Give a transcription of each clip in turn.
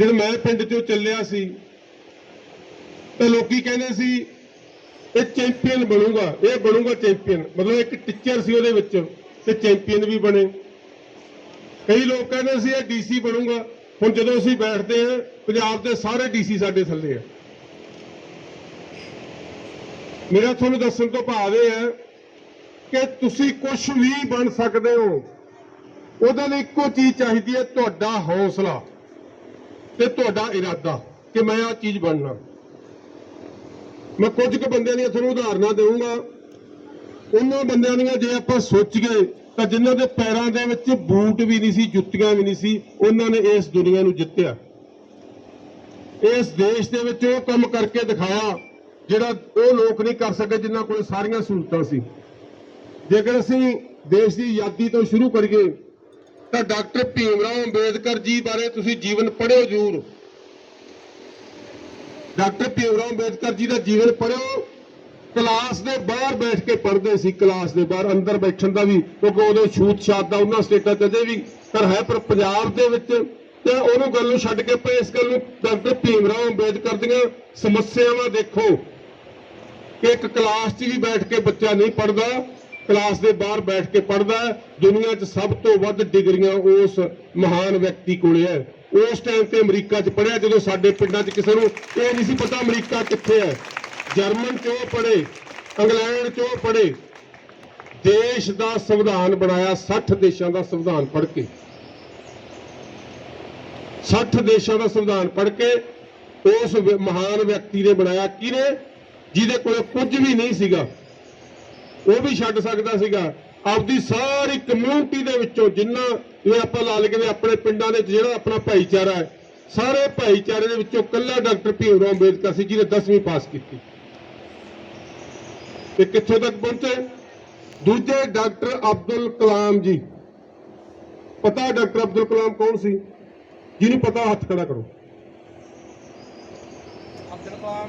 ਜਦ ਮੈਂ ਪਿੰਡ ਚੋਂ ਚੱਲਿਆ ਸੀ, ਤਾਂ ਲੋਕੀ ਕਹਿੰਦੇ ਸੀ, ਇਹ ਚੈਂਪੀਅਨ ਬਣੂਗਾ, ਇਹ ਬਣੂਗਾ ਚੈਂਪੀਅਨ। ਮਤਲਬ ਇੱਕ ਟੀਚਰ ਸੀ ਉਹਦੇ ਵਿੱਚ, ਤੇ ਚੈਂਪੀਅਨ ਵੀ ਬਣੇ। ਕਈ ਲੋਕ ਕਹਿੰਦੇ ਸੀ, ਇਹ ਡੀਸੀ ਬਣੂਗਾ। ਹੁਣ ਜਦੋਂ ਅਸੀਂ ਬੈਠਦੇ ਹਾਂ, ਪੰਜਾਬ ਦੇ ਸਾਰੇ ਡੀਸੀ ਸਾਡੇ ਥੱਲੇ ਆ। ਮੇਰਾ ਤੁਹਾਨੂੰ ਦੱਸਣ ਤੋਂ ਭਾਵ ਇਹ ਹੈ ਕਿ ਤੁਸੀਂ ਕੁਝ ਵੀ ਬਣ ਸਕਦੇ ਹੋ, ਉਹਦੇ ਲਈ ਇੱਕੋ ਚੀਜ਼ ਚਾਹੀਦੀ ਹੈ, ਤੁਹਾਡਾ ਹੌਸਲਾ। ਤੇ ਤੁਹਾਡਾ ਇਰਾਦਾ ਕਿ ਮੈਂ ਆਹ ਚੀਜ਼ ਬਣਨਾ। ਮੈਂ ਕੁਝ ਕੁ ਬੰਦਿਆਂ ਦੀਆਂ ਤੁਹਾਨੂੰ ਉਦਾਹਰਨਾਂ ਦੇਵਾਂਗਾ ਉਹਨਾਂ ਬੰਦਿਆਂ ਦੀਆਂ ਜੇ ਆਪਾਂ ਸੋਚੀਏ, ਤਾਂ ਜਿਨ੍ਹਾਂ ਦੇ ਪੈਰਾਂ ਦੇ ਵਿੱਚ ਬੂਟ ਵੀ ਨਹੀਂ ਸੀ, ਜੁੱਤੀਆਂ ਵੀ ਨਹੀਂ ਸੀ, ਉਹਨਾਂ ਨੇ ਇਸ ਦੁਨੀਆ ਨੂੰ ਜਿੱਤਿਆ। ਇਸ ਦੇਸ਼ ਦੇ ਵਿੱਚ ਉਹ ਕੰਮ ਕਰਕੇ ਦਿਖਾਇਆ, ਜਿਹੜਾ ਉਹ ਲੋਕ ਨਹੀਂ ਕਰ ਸਕੇ, ਜਿਨ੍ਹਾਂ ਕੋਲ ਸਾਰੀਆਂ ਸਹੂਲਤਾਂ ਸੀ। ਜੇਕਰ ਅਸੀਂ ਦੇਸ਼ ਦੀ ਆਜ਼ਾਦੀ ਤੋਂ ਸ਼ੁਰੂ ਕਰੀਏ ਤਾਂ ਡਾਕਟਰ ਭੀਮ ਰਾਓ ਅੰਬੇਦਕਰ ਜੀ ਬਾਰੇ ਤੁਸੀਂ ਜੀਵਨ ਪੜ੍ਹਿਓ ਜ਼ਰੂਰ। ਡਾਕਟਰ ਭੀਮ ਰਾਓ ਅੰਬੇਦਕਰ ਜੀ ਦਾ ਜੀਵਨ ਪੜ੍ਹਿਓ। ਕਲਾਸ ਦੇ ਬਾਹਰ ਬੈਠ ਕੇ ਪੜ੍ਹਦੇ ਸੀ, ਕਲਾਸ ਦੇ ਬਾਹਰ। ਅੰਦਰ ਬੈਠਣ ਦਾ ਵੀ, ਕਿਉਂਕਿ ਉਦੋਂ ਛੂਤ ਛਾਤ ਦਾ ਉਹਨਾਂ ਸਟੇਟਾਂ ਤੇ ਅਜੇ ਵੀ ਪਰ ਹੈ, ਪਰ ਪੰਜਾਬ ਦੇ ਵਿੱਚ ਤੇ ਉਹਨੂੰ ਗੱਲ ਨੂੰ ਛੱਡ ਕੇ ਆਪਾਂ ਇਸ ਗੱਲ ਨੂੰ ਡਾਕਟਰ ਭੀਮ ਰਾਓ ਅੰਬੇਦਕਰ ਦੀਆਂ ਸਮੱਸਿਆਵਾਂ ਦੇਖੋ। ਕਿ ਇੱਕ ਕਲਾਸ 'ਚ ਵੀ ਬੈਠ ਕੇ ਬੱਚਾ ਨਹੀਂ ਪੜਦਾ ਕਲਾਸ ਦੇ ਬਾਹਰ ਬੈਠ ਕੇ ਪੜਦਾ ਦੁਨੀਆ 'ਚ ਸਭ ਤੋਂ ਵੱਧ ਡਿਗਰੀਆਂ ਉਸ ਮਹਾਨ ਵਿਅਕਤੀ ਕੋਲੇ ਹੈ। ਉਸ ਟਾਈਮ ਤੇ ਅਮਰੀਕਾ 'ਚ ਪੜਿਆ ਜਦੋਂ ਸਾਡੇ ਪਿੰਡਾਂ 'ਚ ਕਿਸੇ ਨੂੰ ਇਹ ਨਹੀਂ ਸੀ ਪਤਾ ਅਮਰੀਕਾ ਕਿੱਥੇ ਹੈ। ਜਰਮਨ ਚੋਂ ਉਹ ਪੜੇ ਇੰਗਲੈਂਡ ਚੋਂ ਉਹ ਪੜੇ ਦੇਸ਼ ਦਾ ਸੰਵਿਧਾਨ ਬਣਾਇਆ 60 ਦੇਸ਼ਾਂ ਦਾ ਸੰਵਿਧਾਨ ਪੜ੍ਹ ਕੇ। 60 ਦੇਸ਼ਾਂ ਦਾ ਸੰਵਿਧਾਨ ਪੜ੍ਹ ਕੇ ਉਸ ਮਹਾਨ ਵਿਅਕਤੀ ਨੇ ਬਣਾਇਆ ਕਿਹਨੇ? ਜਿਹਦੇ ਕੋਲ ਕੁਝ ਵੀ ਨਹੀਂ ਸੀਗਾ। ਉਹ ਵੀ ਛੱਡ ਸਕਦਾ ਸੀਗਾ। ਆਪਦੀ ਸਾਰੀ ਕਮਿਊਨਿਟੀ ਦੇ ਵਿੱਚੋਂ ਜਿੰਨਾ ਇਹ ਆਪਾਂ ਲਾ ਲਈਏ ਆਪਣੇ ਪਿੰਡਾਂ ਦੇ ਜਿਹੜਾ ਆਪਣਾ ਭਾਈਚਾਰਾ ਹੈ ਸਾਰੇ ਭਾਈਚਾਰੇ ਦੇ ਵਿੱਚੋਂ ਕੱਲਾ ਡਾਕਟਰ ਭੀਮ ਰਾਓ ਅੰਬੇਦਕਰ ਸੀ ਜਿਹਨੇ 10ਵੀਂ ਪਾਸ ਕੀਤੀ। ਤੇ ਕਿੱਥੋਂ ਤੱਕ ਪਹੁੰਚੇ? ਦੂਜੇ ਡਾਕਟਰ ਅਬਦੁਲ ਕਲਾਮ ਜੀ। ਪਤਾ ਡਾਕਟਰ ਅਬਦੁਲ ਕਲਾਮ ਕੌਣ ਸੀ? ਜਿਹਨੂੰ ਪਤਾ ਹੱਥ ਖੜਾ ਕਰੋ। ਅਬਦੁਲ ਕਲਾਮ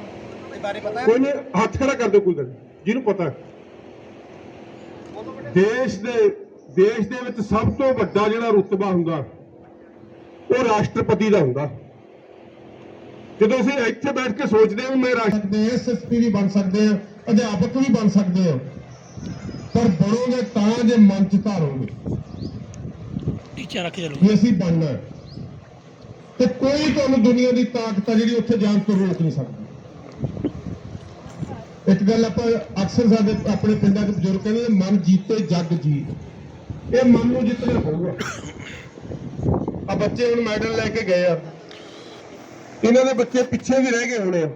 ਦੇ ਬਾਰੇ ਪਤਾ? ਹੈ ਕੋਈ ਨਹੀਂ ਹੱਥ ਖੜਾ ਕਰ ਦਿਓ ਕੋਈ ਗੱਲ। ਜਿਹਨੂੰ ਪਤਾ ਹੈ। ਦੇਸ਼ ਦੇ ਦੇਸ਼ ਦੇ ਵਿੱਚ ਸਭ ਤੋਂ ਵੱਡਾ ਜਿਹੜਾ ਰੁਤਬਾ ਹੁੰਦਾ ਉਹ ਰਾਸ਼ਟਰਪਤੀ ਦਾ ਹੁੰਦਾ। ਜਦੋਂ ਅਸੀਂ ਇੱਥੇ ਬੈਠ ਕੇ ਸੋਚਦੇ ਹਾਂ ਮੈਂ ਰਾਸ਼ਟਰਪਤੀ ਐਸਐਸਪੀ ਵੀ ਬਣ ਸਕਦੇ ਆ ਅਧਿਆਪਕ ਵੀ ਬਣ ਸਕਦੇ ਆ ਪਰ ਬਣੋਗੇ ਤਾਂ ਜੇ ਮਨ ਚ ਧਾਰੋਗੇ ਟੀਚਰ ਰੱਖ ਚਲੋ। ਅਸੀਂ ਬਣਨਾ। ਤੇ ਕੋਈ ਤੁਹਾਨੂੰ ਦੁਨੀਆ ਦੀ ਤਾਕਤ ਆ ਜਿਹੜੀ ਉੱਥੇ ਜਾਣ ਤੋਂ ਰੋਕ ਨਹੀਂ ਸਕਦੀ। ਇੱਕ ਗੱਲ ਆਪਾਂ ਅਕਸਰ ਸਾਡੇ ਆਪਣੇ ਪਿੰਡਾਂ ਦੇ ਬਜ਼ੁਰਗ ਕਹਿੰਦੇ ਮਨ ਜੀਤੇ, ਜੱਗ ਜੀਤ। ਇਹ ਮਨ ਨੂੰ ਜਿੱਤਣਾ ਪਊਗਾ। ਆ ਬੱਚੇ ਹੁਣ ਮੈਡਲ ਲੈ ਕੇ ਗਏ ਆ। ਇਹਨਾਂ ਦੇ ਬੱਚੇ ਪਿੱਛੇ ਵੀ ਰਹਿ ਗਏ ਹੋਣੇ ਆ।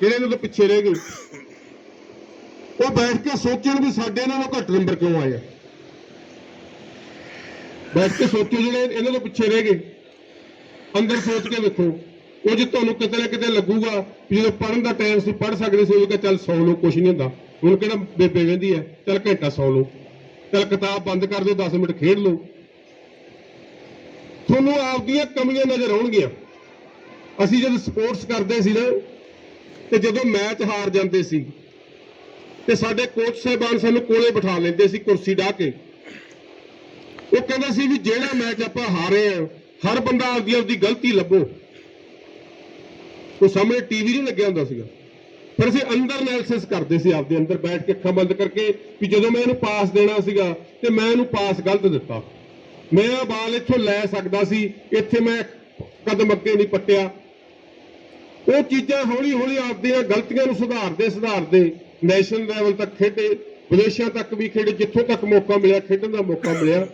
ਕਿਹੜੇ ਨੂੰ ਤਾਂ ਪਿੱਛੇ ਰਹਿ ਗਏ। ਉਹ ਬੈਠ ਕੇ ਸੋਚਣ ਵੀ ਸਾਡੇ ਇਹਨਾਂ ਨੂੰ ਘੱਟ ਨੰਬਰ ਕਿਉਂ ਆਏ ਆ? ਬੈਠ ਕੇ ਸੋਚੋ ਜਿਹੜੇ ਇਹਨਾਂ ਤੋਂ ਪਿੱਛੇ ਰਹਿ ਗਏ। ਅੰਦਰ ਸੋਚ ਕੇ ਵੇਖੋ। ਉਹ ਤੁਹਾਨੂੰ ਕਿਤੇ ਨਾ ਕਿਤੇ ਲੱਗੂਗਾ ਵੀ ਜਦੋਂ ਪੜਨ ਦਾ ਟਾਈਮ ਸੀ ਪੜ ਸਕਦੇ ਸੀ, ਉਹ ਕਿ ਚੱਲ ਸੌ ਲਓ ਕੁਛ ਨਹੀਂ ਹੁੰਦਾ। ਹੁਣ ਕਿਹੜਾ ਬੇਬੇ ਕਹਿੰਦੀ ਹੈ, ਚੱਲ ਘੰਟਾ ਸੌ ਲਓ ਚੱਲ ਕਿਤਾਬ ਬੰਦ ਕਰ ਦਿਓ 10 ਮਿੰਟ ਖੇਡ ਲਓ। ਤੁਹਾਨੂੰ ਆਪਦੀਆਂ ਕਮੀਆਂ ਨਜ਼ਰ ਆਉਣਗੀਆਂ। ਅਸੀਂ ਜਦ ਸਪੋਰਟਸ ਕਰਦੇ ਸੀ ਨਾ, ਤੇ ਜਦੋਂ ਮੈਚ ਹਾਰ ਜਾਂਦੇ ਸੀ, ਤੇ ਸਾਡੇ ਕੋਚ ਸਾਹਿਬਾਨ ਸਾਨੂੰ ਕੋਲੇ ਬਿਠਾ ਲੈਂਦੇ ਸੀ, ਕੁਰਸੀ ਢਾ ਕੇ। ਉਹ ਕਹਿੰਦਾ ਸੀ ਵੀ ਜਿਹੜਾ ਮੈਚ ਆਪਾਂ ਹਾਰੇ ਆ ਹਰ ਬੰਦਾ ਆਪਦੀ ਆਪਦੀ ਗਲਤੀ ਲੱਭੋ। ਉਹ ਸਾਹਮਣੇ ਟੀਵੀ ਨਹੀਂ ਲੱਗਿਆ ਹੁੰਦਾ ਸੀਗਾ। ਪਰ ਅਸੀਂ ਅੰਦਰ ਐਨਾਲਿਸਿਸ ਕਰਦੇ ਸੀ ਆਪਦੇ ਅੰਦਰ, ਬੈਠ ਕੇ ਅੱਖਾਂ ਬੰਦ ਕਰਕੇ ਵੀ ਜਦੋਂ ਮੈਂ ਇਹਨੂੰ ਪਾਸ ਦੇਣਾ ਸੀਗਾ ਤੇ ਮੈਂ ਇਹਨੂੰ ਪਾਸ ਗਲਤ ਦਿੱਤਾ। ਮੈਂ ਇਹ ਬਾਲ ਇੱਥੋਂ ਲੈ ਸਕਦਾ ਸੀ, ਇੱਥੇ ਮੈਂ ਕਦਮ ਅੱਗੇ ਨਹੀਂ ਪੱਟਿਆ। ਉਹ ਚੀਜ਼ਾਂ ਹੌਲੀ ਹੌਲੀ ਆਪਦੀਆਂ ਗਲਤੀਆਂ ਨੂੰ ਸੁਧਾਰਦੇ ਸੁਧਾਰਦੇ ਨੈਸ਼ਨਲ ਲੈਵਲ ਤੱਕ ਖੇਡੇ, ਵਿਦੇਸ਼ਾਂ ਤੱਕ ਵੀ ਖੇਡੇ, ਜਿੱਥੋਂ ਤੱਕ ਮੌਕਾ ਮਿਲਿਆ, ਖੇਡਣ ਦਾ ਮੌਕਾ ਮਿਲਿਆ